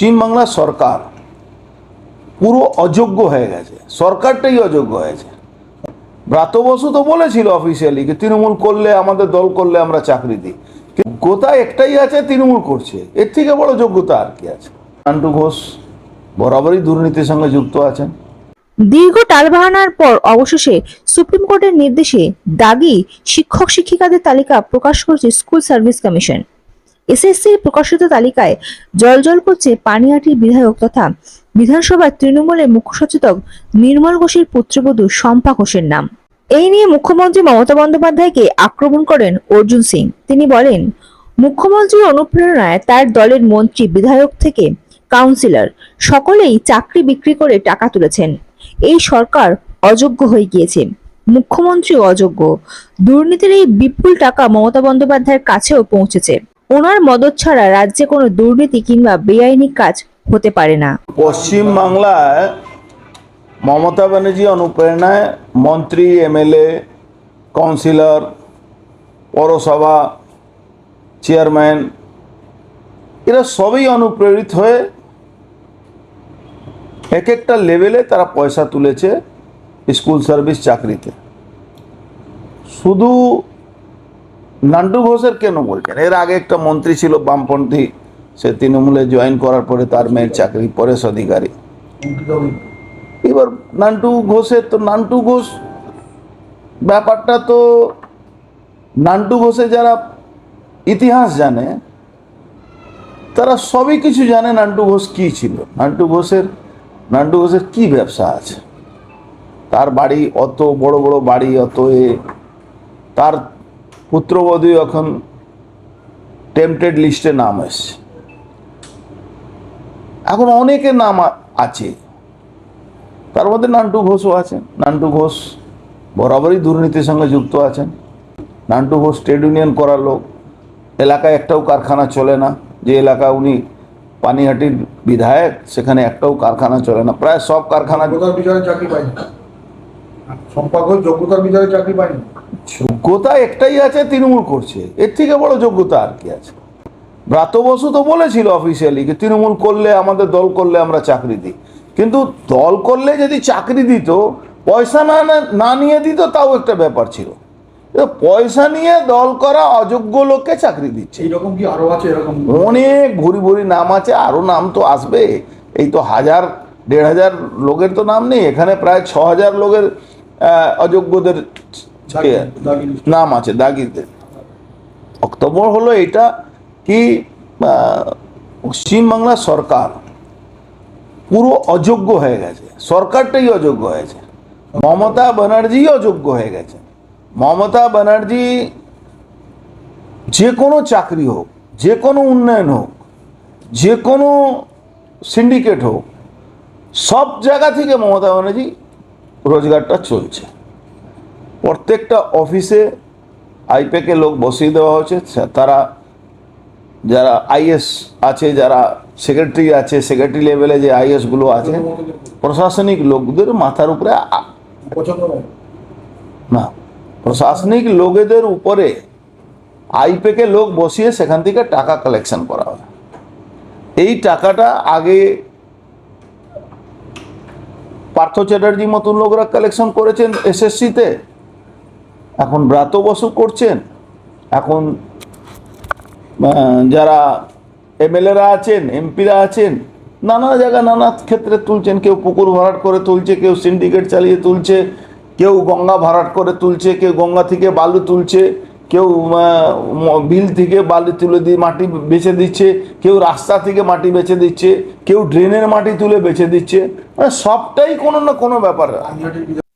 পশ্চিমবাংলার সরকার পুরো অযোগ্য হয়ে গেছে। সরকারটাই অযোগ্য হয়েছে। ব্রাত বসু তো বলেছিল অফিসিয়ালি যে তৃণমূল করলে, আমাদের দল করলে আমরা চাকরি দিই। যোগ্যতা একটাই আছে, তৃণমূল করছে। এর থেকে বড় যোগ্যতা আর কি আছে? নান্টু ঘোষ বরাবরই দুর্নীতির সঙ্গে যুক্ত আছেন। দীর্ঘ টালবাহানার পর অবশেষে সুপ্রিম কোর্টের নির্দেশে দাগি শিক্ষক শিক্ষিকাদের তালিকা প্রকাশ করেছে স্কুল সার্ভিস কমিশন। এসএসসির প্রকাশিত তালিকায় জলজল করছে পানিহাটির বিধায়ক তথা বিধানসভার তৃণমূলের মুখ্য সচেতক নির্মল ঘোষের পুত্রবধূ শম্পা ঘোষের নাম। এই নিয়ে মুখ্যমন্ত্রী মমতা বন্দ্যোপাধ্যায়কে আক্রমণ করেন অর্জুন সিং। তিনি বলেন, মুখ্যমন্ত্রীর অনুপ্রেরণায় তার দলের মন্ত্রী, বিধায়ক থেকে কাউন্সিলর সকলেই চাকরি বিক্রি করে টাকা তুলেছেন। এই সরকার অযোগ্য হয়ে গিয়েছে। মুখ্যমন্ত্রী অযোগ্য। দুর্নীতির এই বিপুল টাকা মমতা বন্দ্যোপাধ্যায়ের কাছেও পৌঁছেছে। ওনার মদত ছাড়া রাজ্যে কোনো দুর্নীতি কিংবা বেআইনি কাজ হতে পারে না। পশ্চিম বাংলায় মমতা ব্যানার্জি অনুপ্রেরণায় মন্ত্রী, এমএলএ, কাউন্সিলর, পৌরসভা, চেয়ারম্যান, এরা সবই অনুপ্রেরিত হয়ে এক একটা লেভেলে তারা পয়সা তুলেছে স্কুল সার্ভিস চাকরিতে। শুধু নান্টু ঘোষের কেন বলছেন? এর আগে একটা মন্ত্রী ছিল বামপন্থী, সে তৃণমূলে জয়েন করার পরে তার মেয়ের চাকরি, পরেশ অধিকারী। এবার নান্টু ঘোষের তো নান্টু ঘোষ ব্যাপারটা তো নান্টু ঘোষে যারা ইতিহাস জানে, তারা সবই কিছু জানে নান্টু ঘোষ কী ছিল। নান্টু ঘোষের নান্টু ঘোষের কী ব্যবসা আছে? তার বাড়ি অত, বড় বড় বাড়ি অত এ, তার পুত্রবধূ এখন টেম্পটেড লিস্টে নাম এসছে। এখন অনেকে নাম আছে। তার মধ্যে নান্টু ঘোষও আছেন। নান্টু ঘোষ বরাবরই দুর্নীতির সঙ্গে যুক্ত আছেন। নান্টু ঘোষ ট্রেড ইউনিয়ন করার লোক। এলাকায় একটাও কারখানা চলে না। যে এলাকা উনি পানিহাটির বিধায়ক, সেখানে একটাও কারখানা চলে না। প্রায় সব কারখানা যোগ্যতার বিচারে চাকরি পাইনি। সম্পর্ক যোগ্যতার বিচারে চাকরি পাইনি। যোগ্যতা একটাই আছে তৃণমূল করছে। এর থেকে বড় যোগ্যতা আর কি আছে? ব্রাত বসু তো বলেছিল অফিসিয়ালি যে তৃণমূল করলে আমাদের দল করলে আমরা চাকরি দিই। কিন্তু দল করলে যদি চাকরি দিত পয়সা না না- নিয়ে দিত তাও একটা ব্যাপার ছিল। পয়সা নিয়ে দল করা অযোগ্য লোককে চাকরি দিচ্ছে। এরকম কি আরও আছে? এরকম অনেক ভুরি ভুরি নাম আছে আরও নাম তো আসবে। এই তো হাজার দেড় হাজার লোকের তো নাম নেই এখানে প্রায় ছ হাজার লোকের অযোগ্যদের। নাম আছে দাগিদের। অক্টোবর হলো এটা কি আহ, পশ্চিমবাংলার সরকার পুরো অযোগ্য হয়ে গেছে। সরকারটাই অযোগ্য হয়েছে। মমতা ব্যানার্জি অযোগ্য হয়ে গেছে। মমতা ব্যানার্জি যে কোনো চাকরি হোক যে কোনো উন্নয়ন হোক যে কোনো সিন্ডিকেট হোক সব জায়গা থেকে মমতা ব্যানার্জি রোজগারটা চলছে। প্রত্যেকটা অফিসে আইপ্যাকে লোক বসিয়ে দেওয়া হয়েছে। তারা যারা আইএস আছে যারা সেক্রেটারি আছে সেক্রেটারি লেভেলে যে আইএসগুলো আছে প্রশাসনিক লোকদের মাথার উপরে না প্রশাসনিক লোকেদের উপরে আইপেকে লোক বসিয়ে সেখান থেকে টাকা কালেকশন করা হয়। এই টাকাটা আগে পার্থ চ্যাটার্জি মতন লোকরা কালেকশন করেছেন এসএসসিতে। এখন ব্রাত বসু করছেন, এখন যারা এমএলএরা আছেন, এমপিরা আছেন, নানা জায়গা নানা ক্ষেত্রে তুলছেন, কেউ পুকুর ভরাট করে তুলছে, কেউ সিন্ডিকেট চালিয়ে তুলছে, কেউ গঙ্গা ভরাট করে তুলছে, কেউ গঙ্গা থেকে বালু তুলছে, কেউ বিল থেকে বালু তুলে দিয়ে মাটি বেছে দিচ্ছে, কেউ রাস্তা থেকে মাটি বেছে দিচ্ছে, কেউ ড্রেনের মাটি তুলে বেছে দিচ্ছে মানে সবটাই কোনো না কোনো ব্যাপার।